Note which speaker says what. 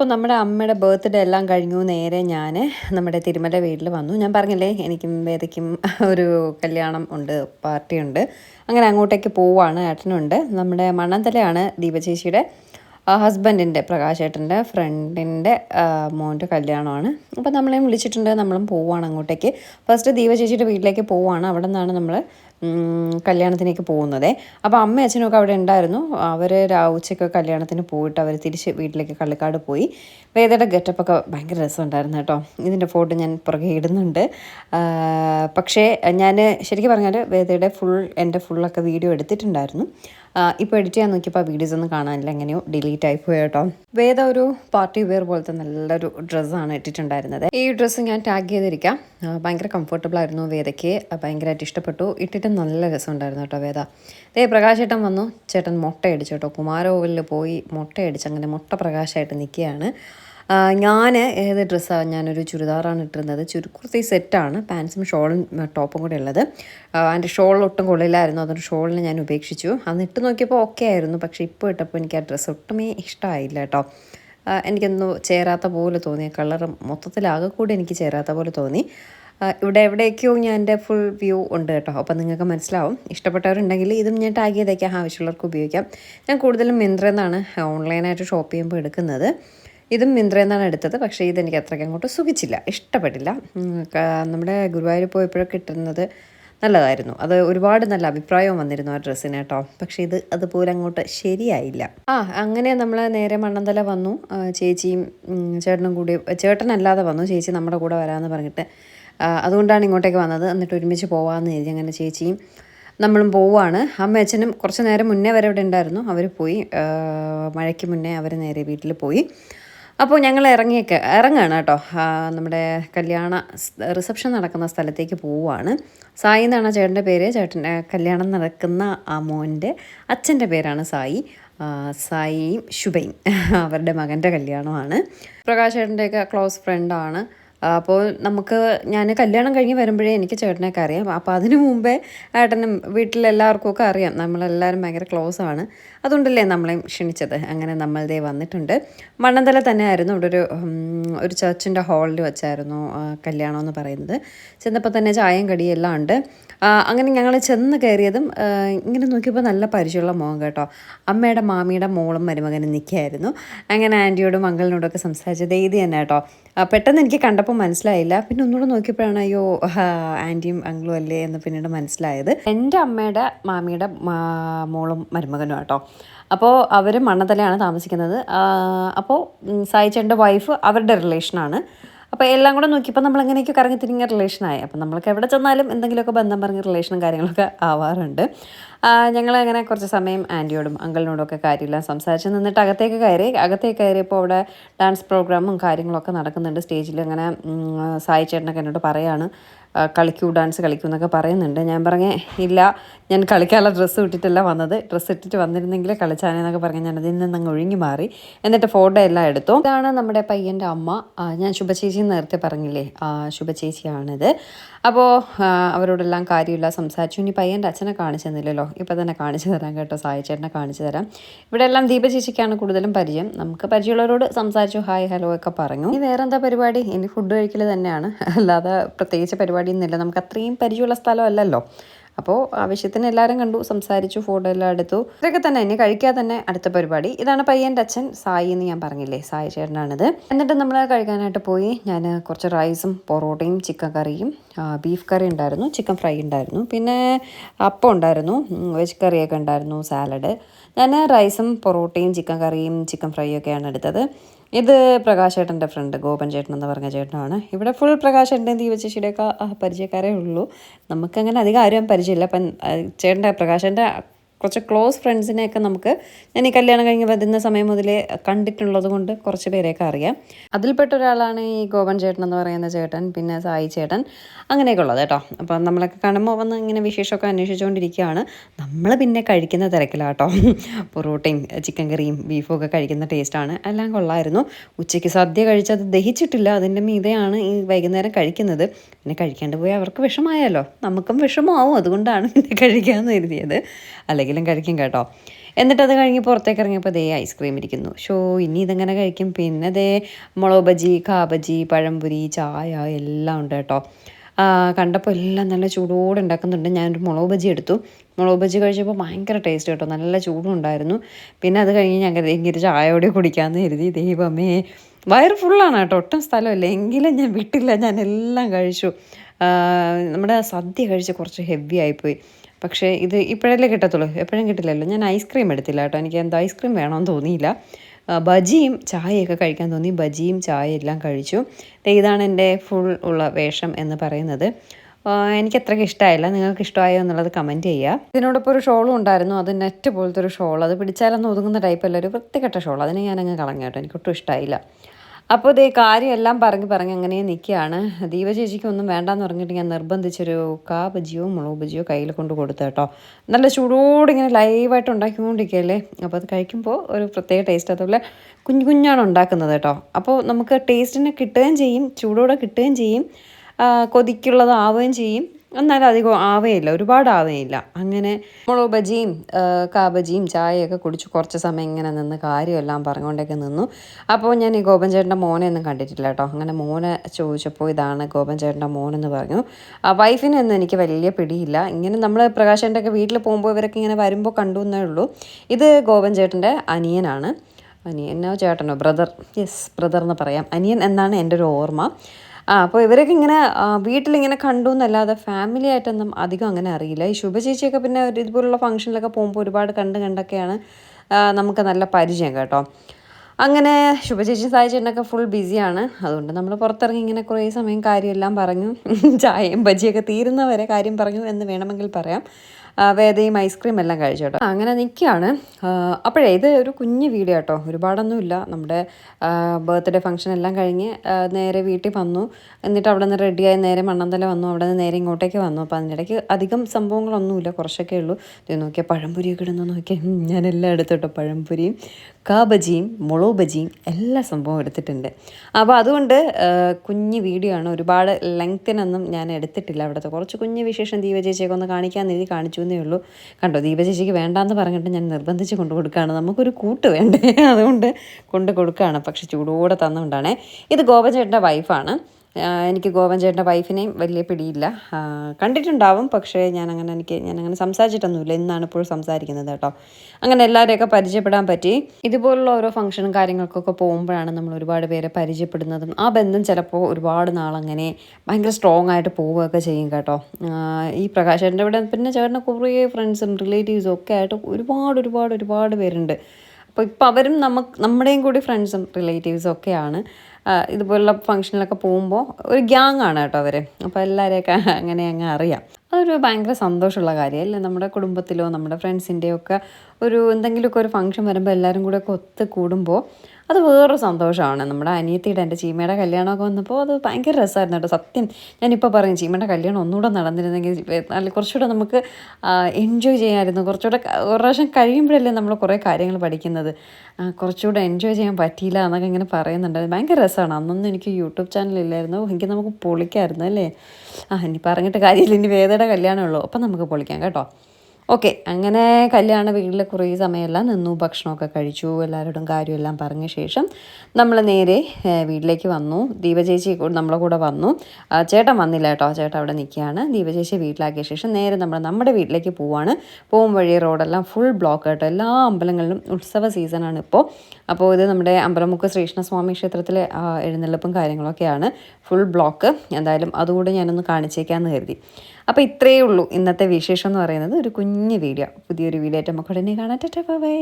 Speaker 1: അപ്പോൾ നമ്മുടെ അമ്മയുടെ ബർത്ത്ഡേ എല്ലാം കഴിഞ്ഞു. നേരെ ഞാൻ നമ്മുടെ തിരുമല വീട്ടിൽ വന്നു. ഞാൻ പറഞ്ഞില്ലേ എനിക്കും വേദയ്ക്കും ഒരു കല്യാണം ഉണ്ട് പാർട്ടി ഉണ്ട്. അങ്ങനെ അങ്ങോട്ടേക്ക് പോവാണ് ഏട്ടനുണ്ട് നമ്മുടെ മണ്ണന്തലയാണ് ദീപചേച്ചിയുടെ ഹസ്ബൻഡിന്റെ പ്രകാശേട്ടന്റെ ഫ്രണ്ടിന്റെ മോന്റെ കല്യാണമാണ്. അപ്പോൾ നമ്മളെയും വിളിച്ചിട്ടുണ്ട് നമ്മളും പോവുകയാണ് അങ്ങോട്ടേക്ക്. ഫസ്റ്റ് ദീപചേച്ചിയുടെ വീട്ടിലേക്ക് പോവുകയാണ് അവിടെ നിന്നാണ് നമ്മൾ കല്യാണത്തിലേക്ക് പോകുന്നത്. അപ്പോൾ അമ്മ അച്ഛനൊക്കെ അവിടെ ഉണ്ടായിരുന്നു. അവർ ഉച്ചയ്ക്ക് കല്യാണത്തിന് പോയിട്ട് അവർ തിരിച്ച് വീട്ടിലേക്ക് കള്ളിക്കാട് പോയി. വേദയുടെ ഗെറ്റപ്പൊക്കെ ഭയങ്കര രസമുണ്ടായിരുന്നു കേട്ടോ. ഇതിന്റെ ഫോട്ടോ ഞാൻ പുറകെ ഇടുന്നുണ്ട്. പക്ഷേ ഞാൻ ശരിക്കും പറഞ്ഞാൽ വേദയുടെ ഫുൾ എന്റെ ഫുള്ളൊക്കെ വീഡിയോ എടുത്തിട്ടുണ്ടായിരുന്നു. ഇപ്പോൾ എഡിറ്റ് ചെയ്യാൻ നോക്കിയപ്പോൾ വീഡിയോസ് ഒന്നും കാണാനില്ല എങ്ങനെയോ ഡിലീറ്റ് ആയി പോയി കേട്ടോ. വേദ ഒരു പാർട്ടി വെയർ പോലത്തെ നല്ലൊരു ഡ്രസ്സാണ് ഇട്ടിട്ടുണ്ടായിരുന്നത്. ഈ ഡ്രസ്സ് ഞാൻ ടാഗ് ചെയ്തിരിക്കാം. ഭയങ്കര കംഫർട്ടബിൾ ആയിരുന്നു വേദയ്ക്ക്. ഭയങ്കരമായിട്ട് ഇഷ്ടപ്പെട്ടു. ഇട്ടിട്ട് നല്ല രസമുണ്ടായിരുന്നു കേട്ടോ വേദ. ദേ പ്രകാശേട്ടൻ വന്നു. ചേട്ടൻ മുട്ടയടിച്ചു കേട്ടോ. കുമാരകോവിലിൽ പോയി മുട്ടയടിച്ച് അങ്ങനെ മുട്ട പ്രകാശമായിട്ട് നിൽക്കുകയാണ്. ഞാൻ ഏത് ഡ്രസ്സാണ് ഞാനൊരു ചുരിദാറാണ് ഇട്ടിരുന്നത്. ചുരുക്കുർത്തി സെറ്റാണ് പാൻസും ഷോളും ടോപ്പും കൂടെ ഉള്ളത്. എന്റെ ഷോൾ ഒട്ടും കൊള്ളില്ലായിരുന്നു അതുകൊണ്ട് ഷോളിനെ ഞാൻ ഉപേക്ഷിച്ചു. അന്ന് ഇട്ട് നോക്കിയപ്പോൾ ഓക്കെ ആയിരുന്നു പക്ഷേ ഇപ്പോൾ ഇട്ടപ്പോൾ എനിക്ക് ആ ഡ്രസ്സ് ഒട്ടുമേ ഇഷ്ടമായില്ല കേട്ടോ. എനിക്കൊന്നും ചേരാത്ത പോലെ തോന്നി കളർ മൊത്തത്തിലാകെ കൂടി എനിക്ക് ചേരാത്ത പോലെ തോന്നി. ഇവിടെ എവിടെയൊക്കെയോ ഞാൻ എന്റെ ഫുൾ വ്യൂ ഉണ്ട് കേട്ടോ അപ്പോൾ നിങ്ങൾക്ക് മനസ്സിലാവും. ഇഷ്ടപ്പെട്ടവരുണ്ടെങ്കിൽ ഇതും ഞാൻ ടാഗ് ചെയ്തേക്കാം ആവശ്യമുള്ളവർക്ക് ഉപയോഗിക്കാം. ഞാൻ കൂടുതലും മിന്ത്രയിൽ നിന്നാണ് ഓൺലൈനായിട്ട് ഷോപ്പ് ചെയ്യുമ്പോൾ എടുക്കുന്നത്. ഇതും മിന്ത്രയിൽ നിന്നാണ് എടുത്തത്. പക്ഷേ ഇതെനിക്ക് അത്രയ്ക്ക് അങ്ങോട്ട് സുഖിച്ചില്ല. ഇഷ്ടപ്പെട്ടില്ല നമ്മുടെ ഗുരുവായൂർ പോയപ്പോഴൊക്കെ കിട്ടുന്നത് നല്ലതായിരുന്നു. അത് ഒരുപാട് നല്ല അഭിപ്രായവും വന്നിരുന്നു ആ ഡ്രസ്സിന് കേട്ടോ. പക്ഷേ ഇത് അതുപോലെ അങ്ങോട്ട് ശരിയായില്ല. ആ അങ്ങനെ നമ്മൾ നേരെ മണ്ണന്തല വന്നു. ചേച്ചിയും ചേട്ടനും കൂടി ചേട്ടനല്ലാതെ വന്നു. ചേച്ചി നമ്മുടെ കൂടെ വരാമെന്ന് പറഞ്ഞിട്ട് അതുകൊണ്ടാണ് ഇങ്ങോട്ടേക്ക് വന്നത്. എന്നിട്ട് ഒരുമിച്ച് പോവാമെന്ന് കരുതി അങ്ങനെ ചേച്ചിയും നമ്മളും പോവുകയാണ് അമ്മ അച്ഛനും കുറച്ച് നേരം മുന്നേ വരെ ഇവിടെ ഉണ്ടായിരുന്നു. അവർ പോയി. മഴയ്ക്ക് മുന്നേ അവർ നേരെ വീട്ടിൽ പോയി. അപ്പോൾ ഞങ്ങൾ ഇറങ്ങിയൊക്കെ ഇറങ്ങുകയാണ് കേട്ടോ. നമ്മുടെ കല്യാണ റിസപ്ഷൻ നടക്കുന്ന സ്ഥലത്തേക്ക് പോവുകയാണ് സായി എന്നാണ് ചേട്ടന്റെ പേര്. ചേട്ടന്റെ കല്യാണം നടക്കുന്ന ആ മോന്റെ അച്ഛന്റെ പേരാണ് സായി. സായിയും ശുഭയും അവരുടെ മകന്റെ കല്യാണമാണ്. പ്രകാശ് ചേട്ടന്റെയൊക്കെ ക്ലോസ് ഫ്രണ്ടാണ്. അപ്പോൾ നമുക്ക് ഞാൻ കല്യാണം കഴിഞ്ഞ് വരുമ്പോഴേ എനിക്ക് ചേട്ടനെയൊക്കെ അറിയാം. അപ്പോൾ അതിനു മുമ്പേ ഏട്ടനും വീട്ടിലെല്ലാവർക്കും ഒക്കെ അറിയാം. നമ്മളെല്ലാവരും ഭയങ്കര ക്ലോസ് ആണ്. അതുകൊണ്ടല്ലേ നമ്മളെയും ക്ഷണിച്ചത്. അങ്ങനെ നമ്മളുടെ വന്നിട്ടുണ്ട്. മണ്ണന്തല തന്നെ ആയിരുന്നു ഇവിടെ ഒരു ഒരു ചർച്ചിന്റെ ഹാളിൽ വെച്ചായിരുന്നു കല്യാണം എന്ന് പറയുന്നത്. ചെന്നപ്പോൾ തന്നെ ചായയും കടിയും എല്ലാം ഉണ്ട്. അങ്ങനെ ഞങ്ങൾ ചെന്ന് കയറിയതും ഇങ്ങനെ നോക്കിയപ്പോൾ നല്ല പരിചയമുള്ള മോൻ കേട്ടോ. അമ്മയുടെ മാമിയുടെ മോളും മരുമകനും നിൽക്കുകയായിരുന്നു. അങ്ങനെ ആന്റിയോടും അങ്കിളിനോടും ഒക്കെ സംസാരിച്ചത് ഇത് തന്നെ കേട്ടോ. പെട്ടെന്ന് എനിക്ക് കണ്ടപ്പോൾ മനസ്സിലായില്ല. പിന്നെ ഒന്നുകൂടെ നോക്കിയപ്പോഴാണ് അയ്യോ ആന്റിയും അങ്കിളും അല്ലേ? എന്ന് പിന്നീട് മനസ്സിലായത്. എന്റെ അമ്മയുടെ മാമിയുടെ മോളും മരുമകനും കേട്ടോ അപ്പോൾ അവർ മണ്ണത്തലയാണ് താമസിക്കുന്നത്. അപ്പോൾ സായിച്ചേന്റെ വൈഫ് അവരുടെ റിലേഷനാണ് അപ്പോൾ എല്ലാം കൂടെ നോക്കിയപ്പോൾ നമ്മൾ എങ്ങനെയൊക്കെ കറങ്ങി തിരിഞ്ഞ റിലേഷനായി അപ്പോൾ നമ്മൾക്ക് എവിടെ ചെന്നാലും എന്തെങ്കിലുമൊക്കെ ബന്ധം പറഞ്ഞ റിലേഷനും കാര്യങ്ങളൊക്കെ ആവാറുണ്ട്. ഞങ്ങൾ അങ്ങനെ കുറച്ച് സമയം ആന്റിയോടും അങ്കിളിനോടും ഒക്കെ കാര്യമെല്ലാം സംസാരിച്ച് നിന്നിട്ട് അകത്തേക്ക് കയറി അകത്തേക്ക് കയറിയപ്പോൾ അവിടെ ഡാൻസ് പ്രോഗ്രാമും കാര്യങ്ങളൊക്കെ നടക്കുന്നുണ്ട്. സ്റ്റേജിൽ അങ്ങനെ സായി ചേട്ടനൊക്കെ എന്നോട് പറയാണ് ആ, കളിക്കൂ ഡാൻസ് കളിക്കൂ എന്നൊക്കെ പറയുന്നുണ്ട്. ഞാൻ പറഞ്ഞേ ഇല്ല ഞാൻ കളിക്കാനുള്ള ഡ്രസ്സ് ഇട്ടിട്ടല്ല വന്നത്. ഡ്രസ്സ് ഇട്ടിട്ട് വന്നിരുന്നെങ്കിൽ കളിച്ചാനെന്നൊക്കെ പറഞ്ഞ് ഞാൻ അതിൽ നിന്ന് അങ്ങ് ഒഴുങ്ങി മാറി. എന്നിട്ട് ഫോട്ടോ എല്ലാം എടുത്തു. ഇതാണ് നമ്മുടെ പയ്യന്റെ അമ്മ. ഞാൻ ശുഭചേച്ചി നേരത്തെ പറഞ്ഞില്ലേ? ശുഭചേച്ചിയാണിത് അപ്പോൾ അവരോടെല്ലാം കാര്യമില്ല. സംസാരിച്ചു. ഇനി പയ്യന്റെ അച്ഛനെ കാണിച്ചു തന്നില്ലല്ലോ. ഇപ്പം തന്നെ കാണിച്ചു തരാം കേട്ടോ. സായി ചേട്ടനെ കാണിച്ചു തരാം. ഇവിടെ എല്ലാം ദീപ ചേച്ചിക്കാണ് കൂടുതലും പരിചയം. നമുക്ക് പരിചയമുള്ളവരോട് സംസാരിച്ചു. ഹായ് ഹലോ ഒക്കെ പറഞ്ഞു. ഇനി വേറെന്താ പരിപാടി? ഇനി ഫുഡ് കഴിക്കൽ തന്നെയാണ്. അല്ലാതെ പ്രത്യേകിച്ച് പരിപാടിയൊന്നുമില്ല. നമുക്ക് അത്രയും പരിചയമുള്ള സ്ഥലമല്ലല്ലോ അപ്പോൾ ആവശ്യത്തിന് എല്ലാവരും കണ്ടു സംസാരിച്ചു ഫോട്ടോ എല്ലാം എടുത്തു. ഇതൊക്കെ തന്നെ ഇനി കഴിക്കാതെ തന്നെ അടുത്ത പരിപാടി. ഇതാണ് പയ്യന്റെ അച്ഛൻ സായി എന്ന് ഞാൻ പറഞ്ഞില്ലേ സായി ചേട്ടനാണിത്. എന്നിട്ട് നമ്മൾ കഴിക്കാനായിട്ട് പോയി. ഞാൻ കുറച്ച് റൈസും പൊറോട്ടയും ചിക്കൻ കറിയും ബീഫ് കറി ഉണ്ടായിരുന്നു ചിക്കൻ ഫ്രൈ ഉണ്ടായിരുന്നു. പിന്നെ അപ്പം ഉണ്ടായിരുന്നു വെജ് കറിയൊക്കെ ഉണ്ടായിരുന്നു സാലഡ് ഞാൻ റൈസും പൊറോട്ടയും ചിക്കൻ കറിയും ചിക്കൻ ഫ്രൈ ഒക്കെയാണ് എടുത്തത്. ഇത് പ്രകാശ് ചേട്ടന്റെ ഫ്രണ്ട് ഗോപൻ ചേട്ടൻ എന്ന് പറഞ്ഞ ചേട്ടനാണ്. ഇവിടെ ഫുൾ പ്രകാശ് ചേട്ടന്റെയും ദീപചേച്ചിയുടെയൊക്കെ പരിചയക്കാരേ ഉള്ളൂ. നമുക്കങ്ങനെ അധികം ആരും പരിചയമില്ല. അപ്പം ചേട്ടന്റെ പ്രകാശന്റെ കുറച്ച് ക്ലോസ് ഫ്രണ്ട്സിനെയൊക്കെ നമുക്ക് ഞാൻ ഈ കല്യാണം കഴിഞ്ഞ് വരുന്ന സമയം മുതലേ കണ്ടിട്ടുള്ളത് കൊണ്ട് കുറച്ച് പേരെയൊക്കെ അറിയാം. അതിൽപ്പെട്ട ഒരാളാണ് ഈ ഗോപൻ ചേട്ടൻ എന്ന് പറയുന്ന ചേട്ടൻ പിന്നെ സായി ചേട്ടൻ അങ്ങനെയൊക്കെ ഉള്ളത് കേട്ടോ. അപ്പം നമ്മളൊക്കെ കാണുമ്പോൾ വന്ന് ഇങ്ങനെ വിശേഷമൊക്കെ അന്വേഷിച്ചുകൊണ്ടിരിക്കുകയാണ്. നമ്മൾ പിന്നെ കഴിക്കുന്ന തിരക്കിലാട്ടോ. പൊറോട്ടയും ചിക്കൻ കറിയും ബീഫും ഒക്കെ കഴിക്കുന്ന ടേസ്റ്റാണ് എല്ലാം കൊള്ളായിരുന്നു. ഉച്ചയ്ക്ക് സദ്യ കഴിച്ചത് ദഹിച്ചിട്ടില്ല. അതിന്റെ മീതയാണ് ഈ വൈകുന്നേരം കഴിക്കുന്നത്. പിന്നെ കഴിക്കാണ്ട് പോയി അവർക്ക് വിഷമായാലോ നമുക്കും വിഷമാവും. അതുകൊണ്ടാണ് പിന്നെ കഴിക്കാമെന്ന് കരുതിയത്. അല്ലെങ്കിൽ എന്തെങ്കിലും കഴിക്കും കേട്ടോ. എന്നിട്ട് അത് കഴിഞ്ഞ് പുറത്തേക്ക് ഇറങ്ങിയപ്പോൾ ദേ ഐസ്ക്രീം ഇരിക്കുന്നു. ഷോ ഇനി ഇതെങ്ങനെ കഴിക്കും? പിന്നെ ദേ മുളക് ബജി കാബജി പഴംപുരി ചായ എല്ലാം ഉണ്ട് കേട്ടോ. കണ്ടപ്പോൾ എല്ലാം നല്ല ചൂടോടെ ഉണ്ടാക്കുന്നുണ്ട്. ഞാനൊരു മുളക് ബജി എടുത്തു. മുളക് ബജി കഴിച്ചപ്പോൾ ഭയങ്കര ടേസ്റ്റ് കേട്ടോ. നല്ല ചൂടും ഉണ്ടായിരുന്നു. പിന്നെ അത് കഴിഞ്ഞ് ഞങ്ങൾ ഇങ്ങനെ ചായയോടെ കുടിക്കാമെന്ന് കരുതി. ദൈവമേ വയറ് ഫുള്ളാണ് കേട്ടോ. ഒട്ടും സ്ഥലമില്ല. എങ്കിലും ഞാൻ വിട്ടില്ല. ഞാൻ എല്ലാം കഴിച്ചു. നമ്മുടെ സദ്യ കഴിച്ച് കുറച്ച് ഹെവി ആയിപ്പോയി. പക്ഷേ ഇത് ഇപ്പോഴല്ലേ കിട്ടത്തുള്ളൂ? എപ്പോഴും കിട്ടില്ലല്ലോ. ഞാൻ ഐസ്ക്രീം എടുത്തില്ല കേട്ടോ. എനിക്ക് എന്തോ ഐസ്ക്രീം വേണമെന്ന് തോന്നിയില്ല. ബജിയും ചായയൊക്കെ കഴിക്കാൻ തോന്നി. ബജിയും ചായ എല്ലാം കഴിച്ചു. ഇതാണ് എന്റെ ഫുൾ ഉള്ള വേഷം എന്ന് പറയുന്നത്. എനിക്ക് അത്രയ്ക്ക് ഇഷ്ടമായില്ല നിങ്ങൾക്ക് ഇഷ്ടമായോ എന്നുള്ളത് കമന്റ് ചെയ്യുക. ഇതിനോടൊപ്പം ഒരു ഷോളും ഉണ്ടായിരുന്നു. അത് നെറ്റ് പോലത്തെ ഒരു ഷോൾ. അത് പിടിച്ചാലൊന്നും ഒതുങ്ങുന്ന ടൈപ്പല്ല ഒരു വൃത്തികെട്ട ഷോൾ. അതിനെ ഞാനങ്ങ് കളഞ്ഞു കേട്ടോ. എനിക്കൊട്ടും ഇഷ്ടമായില്ല അപ്പോൾ ഇതേ കാര്യമെല്ലാം പറഞ്ഞ് പറഞ്ഞ് അങ്ങനെ നിൽക്കുകയാണ് ദീപ ചേച്ചിക്ക് ഒന്നും വേണ്ടാന്ന് പറഞ്ഞിട്ട് ഞാൻ നിർബന്ധിച്ചൊരു കാ ബജിയോ മുളക് ബജിയോ കയ്യിൽ കൊണ്ട് കൊടുത്തു കേട്ടോ. നല്ല ചൂടോടെ ഇങ്ങനെ ലൈവായിട്ട് ഉണ്ടാക്കിക്കൊണ്ടിരിക്കുകയല്ലേ? അപ്പോൾ അത് കഴിക്കുമ്പോൾ ഒരു പ്രത്യേക ടേസ്റ്റ് അതുപോലെ കുഞ്ഞു കുഞ്ഞാണ് ഉണ്ടാക്കുന്നത് കേട്ടോ. അപ്പോൾ നമുക്ക് ടേസ്റ്റിനെ കിട്ടുകയും ചെയ്യും ചൂടോടെ കിട്ടുകയും ചെയ്യും കൊതിക്കുള്ളതാവുകയും ചെയ്യും. എന്നാലും അധികം ആവേയില്ല ഒരുപാട് ആവേയില്ല. അങ്ങനെ നമ്മൾ ബജിയും കാബജിയും ചായയൊക്കെ കുടിച്ച് കുറച്ച് സമയം ഇങ്ങനെ നിന്ന് കാര്യമെല്ലാം പറഞ്ഞുകൊണ്ടൊക്കെ നിന്നു. അപ്പോൾ ഞാൻ ഈ ഗോപൻ ചേട്ടന്റെ മോനെ ഒന്നും കണ്ടിട്ടില്ല കേട്ടോ. അങ്ങനെ മോനെ ചോദിച്ചപ്പോൾ ഇതാണ് ഗോപൻ ചേട്ടന്റെ മോനെന്ന് പറഞ്ഞു. ആ വൈഫിനൊന്നും എനിക്ക് വലിയ പിടിയില്ല. ഇങ്ങനെ നമ്മൾ പ്രകാശന്റെ ഒക്കെ വീട്ടിൽ പോകുമ്പോൾ ഇവരൊക്കെ ഇങ്ങനെ വരുമ്പോൾ കണ്ടു എന്നേ ഉള്ളൂ. ഇത് ഗോപൻ ചേട്ടന്റെ അനിയനാണ്. അനിയനോ ചേട്ടനോ? ബ്രദർ. യെസ് ബ്രദർ എന്ന് പറയാം. അനിയൻ എന്നാണ് എന്റെ ഒരു ഓർമ്മ. ആ അപ്പോൾ ഇവരൊക്കെ ഇങ്ങനെ വീട്ടിലിങ്ങനെ കണ്ടു എന്നല്ലാതെ ഫാമിലി ആയിട്ടൊന്നും അധികം അങ്ങനെ അറിയില്ല. ഈ ശുഭചേച്ചിയൊക്കെ പിന്നെ ഒരു ഇതുപോലുള്ള ഫംഗ്ഷനിലൊക്കെ പോകുമ്പോൾ ഒരുപാട് കണ്ട് കണ്ടൊക്കെയാണ് നമുക്ക് നല്ല പരിചയം കേട്ടോ. അങ്ങനെ ശുഭചേച്ചി സായിച്ചേട്ടനൊക്കെ ഫുൾ ബിസിയാണ് അതുകൊണ്ട് നമ്മൾ പുറത്തിറങ്ങി ഇങ്ങനെ കുറേ സമയം കാര്യമെല്ലാം പറഞ്ഞു. ചായയും ബജിയൊക്കെ തീരുന്നവരെ കാര്യം പറഞ്ഞു എന്ന് വേണമെങ്കിൽ പറയാം. വേദയും ഐസ്ക്രീം എല്ലാം കഴിച്ചു കേട്ടോ. അങ്ങനെ നിൽക്കുകയാണ് അപ്പോഴേ ഇത് ഒരു കുഞ്ഞ് വീഡിയോ കേട്ടോ. ഒരുപാടൊന്നുമില്ല. നമ്മുടെ ബർത്ത്ഡേ ഫംഗ്ഷൻ എല്ലാം കഴിഞ്ഞ് നേരെ വീട്ടിൽ വന്നു. എന്നിട്ട് അവിടെ നിന്ന് റെഡിയായി നേരെ മണ്ണന്തല വന്നു. അവിടെ നിന്ന് നേരെ ഇങ്ങോട്ടേക്ക് വന്നു. അപ്പോൾ അതിനിടയ്ക്ക് അധികം സംഭവങ്ങളൊന്നുമില്ല. കുറച്ചൊക്കെ ഉള്ളൂ ഇത് നോക്കിയാൽ പഴംപൊരിയൊക്കെ ഇടുന്നു നോക്കിയാൽ ഞാനെല്ലാം ഞാൻ എല്ലാം എടുത്തു കേട്ടോ പഴംപൊരിയും. കാ ബജിയും മുളക് ബജിയും എല്ലാ സംഭവവും എടുത്തിട്ടുണ്ട്. അപ്പോൾ അതുകൊണ്ട് കുഞ്ഞ് വീഡിയോ ആണ് ഒരുപാട് ലെങ്തിനൊന്നും ഞാൻ എടുത്തിട്ടില്ല അവിടുത്തെ. കുറച്ച് കുഞ്ഞ് വിശേഷം ദീപ ചേച്ചിയൊക്കെ ഒന്ന് കാണിക്കാൻ എഴുതി കാണിച്ചു എന്നേ ഉള്ളൂ. കണ്ടോ ദീപ ചേച്ചിക്ക് വേണ്ടാന്ന് പറഞ്ഞിട്ട് ഞാൻ നിർബന്ധിച്ച് കൊണ്ടു കൊടുക്കുകയാണ്. നമുക്കൊരു കൂട്ട് വേണ്ടേ? അതുകൊണ്ട് കൊണ്ട് കൊടുക്കുകയാണ്. പക്ഷെ ചൂടോടെ തന്നുകൊണ്ടാണേ. ഇത് ഗോപചേട്ടന്റെ വൈഫാണ് എനിക്ക് ഗോപൻ ചേട്ടന്റെ വൈഫിനെയും വലിയ പിടിയില്ല. കണ്ടിട്ടുണ്ടാവും പക്ഷേ ഞാൻ അങ്ങനെ എനിക്ക് ഞാൻ അങ്ങനെ സംസാരിച്ചിട്ടൊന്നുമില്ല. ഇന്നാണ് ഇപ്പോൾ സംസാരിക്കുന്നത് കേട്ടോ. അങ്ങനെ എല്ലാവരെയൊക്കെ പരിചയപ്പെടാൻ പറ്റി. ഇതുപോലുള്ള ഓരോ ഫംഗ്ഷനും കാര്യങ്ങൾക്കൊക്കെ പോകുമ്പോഴാണ് നമ്മൾ ഒരുപാട് പേരെ പരിചയപ്പെടുന്നതും ആ ബന്ധം ചിലപ്പോൾ ഒരുപാട് നാളങ്ങനെ ഭയങ്കര സ്ട്രോങ് ആയിട്ട് പോവുകയൊക്കെ ചെയ്യും കേട്ടോ. ഈ പ്രകാശേട്ടന്റെ ഇവിടെ പിന്നെ ചേട്ടന്റെ കുറേ ഫ്രണ്ട്സും റിലേറ്റീവ്സും ഒക്കെ ആയിട്ട് ഒരുപാട് ഒരുപാട് ഒരുപാട് പേരുണ്ട്. അപ്പോൾ ഇപ്പോൾ അവരും നമുക്ക് നമ്മുടെയും കൂടി ഫ്രണ്ട്സും റിലേറ്റീവ്സും ഒക്കെയാണ് ഇതുപോലുള്ള ഫംഗ്ഷനിലൊക്കെ പോകുമ്പോൾ ഒരു ഗ്യാങ് ആണ് കേട്ടോ അവർ അപ്പോൾ എല്ലാവരെയൊക്കെ അങ്ങനെ അങ്ങ് അറിയാം. അതൊരു ഭയങ്കര സന്തോഷമുള്ള കാര്യമല്ലേ നമ്മുടെ കുടുംബത്തിലോ നമ്മുടെ ഫ്രണ്ട്സിന്റെയോ ഒക്കെ ഒരു എന്തെങ്കിലുമൊക്കെ ഒരു ഫംഗ്ഷൻ വരുമ്പോൾ എല്ലാവരും കൂടെ ഒക്കെ ഒത്ത് കൂടുമ്പോൾ അത് വേറൊരു സന്തോഷമാണ്. നമ്മുടെ അനിയത്തിയുടെ എന്റെ ചീമയുടെ കല്യാണമൊക്കെ വന്നപ്പോൾ അത് ഭയങ്കര രസമായിരുന്നു കേട്ടോ. സത്യം ഞാനിപ്പോൾ പറയും ചീമയുടെ കല്യാണം ഒന്നുകൂടെ നടന്നിരുന്നെങ്കിൽ നല്ല കുറച്ചുകൂടെ നമുക്ക് എൻജോയ് ചെയ്യാമായിരുന്നു. കുറച്ചുകൂടെ ഒരു പ്രാവശ്യം കഴിയുമ്പോഴല്ലേ നമ്മൾ കുറേ കാര്യങ്ങൾ പഠിക്കുന്നത്. കുറച്ചുകൂടെ എൻജോയ് ചെയ്യാൻ പറ്റിയില്ല എന്നൊക്കെ ഇങ്ങനെ പറയുന്നുണ്ട്. ഭയങ്കര രസമാണ്. അന്നൊന്നും എനിക്ക് യൂട്യൂബ് ചാനൽ ഇല്ലായിരുന്നു. എനിക്ക് നമുക്ക് പൊളിക്കായിരുന്നു അല്ലേ? ആ ഇനി പറഞ്ഞിട്ട് കാര്യമില്ല. ഇനി വേദയുടെ കല്യാണമുള്ളൂ അപ്പം നമുക്ക് പൊളിക്കാം കേട്ടോ. ഓക്കെ അങ്ങനെ കല്യാണ വീട്ടിൽ കുറേ സമയമെല്ലാം നിന്നു ഭക്ഷണമൊക്കെ കഴിച്ചു എല്ലാവരോടും കാര്യമെല്ലാം പറഞ്ഞ ശേഷം നമ്മൾ നേരെ വീട്ടിലേക്ക് വന്നു. ദീപചേച്ചി നമ്മളെ കൂടെ വന്നു. ചേട്ടൻ വന്നില്ല കേട്ടോ. ചേട്ടൻ അവിടെ നിൽക്കുകയാണ്. ദീപചേച്ചി വീട്ടിലാക്കിയ ശേഷം നേരെ നമ്മൾ നമ്മുടെ വീട്ടിലേക്ക് പോവാണ്. പോകും വഴി റോഡെല്ലാം ഫുൾ ബ്ലോക്ക് കേട്ടോ എല്ലാ അമ്പലങ്ങളിലും ഉത്സവ സീസണാണ് ഇപ്പോൾ. അപ്പോൾ ഇത് നമ്മുടെ അമ്പലമുക്ക് ശ്രീകൃഷ്ണസ്വാമി ക്ഷേത്രത്തിലെ എഴുന്നള്ളിപ്പും കാര്യങ്ങളൊക്കെയാണ്. ഫുൾ ബ്ലോക്ക് എന്തായാലും അതുകൂടെ ഞാനൊന്ന് കാണിച്ചേക്കാമെന്ന് കരുതി. അപ്പോൾ ഇത്രയേ ഉള്ളൂ ഇന്നത്തെ വിശേഷം എന്ന് പറയുന്നത് ഒരു കുഞ്ഞ് വീഡിയോ. പുതിയൊരു വീഡിയോ ആയിട്ട് നമുക്ക് ഉടനെ കാണാം. ബൈ.